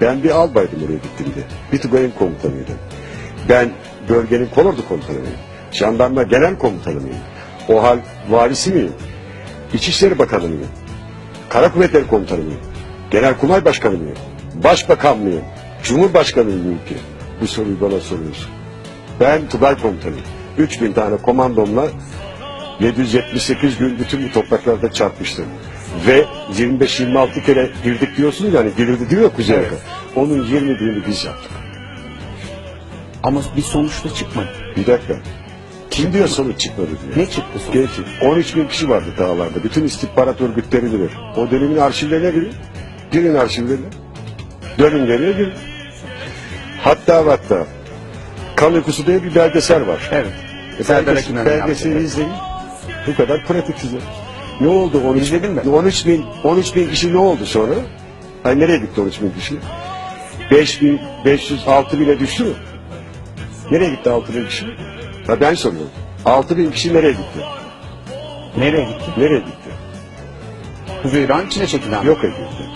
Ben bir albaydım oraya gittiğimde. Bir tugayın komutanıydım. Ben bölgenin kolordu komutanıyım. Jandarma genel komutanıyım. O hal valisi miyim? İçişleri Bakanı mıyım? Kara Kuvvetleri Komutanı mıyım? Genelkurmay Başkanı mıyım? Başbakan mıyım? Cumhurbaşkanı mıyım ki? Bu soruyu bana soruyorsun. Ben Tugay Komutanıyım. 3000 tane komandomla 778 gün bütün bu topraklarda çarpmıştım. Ve 25-26 kere girdik diyorsun yani girildi diyor Kuzey Evet. Onun 20 binini biz yaptık. Ama bir sonuçta çıkmadı. Bir dakika. Kim diyor sonuç çıkmadı diye. Ne çıktı sonuç? Geçin. 13 bin kişi vardı dağlarda. Bütün istihbarat örgütleri bilir. O dönemin arşivlerine girin. Girin arşivlerine. Dönün geriye girin. Hatta hatta Kan Uykusu diye bir belgesel var. Evet. E, Serdar belgeseli yaptığı. izleyin. Bu kadar pratik size. Ne oldu 13 İzledim ben. 13 bin 13 bin kişi ne oldu sonra? Ay nereye gitti 13 bin kişi? 5 bin 500 6 bine düştü mü? Nereye gitti 6 bin kişi? Ha ben soruyorum. 6 bin kişi nereye gitti? Nereye gitti? Nereye gitti? Kuzey İran içine çekilen. Yok edildi.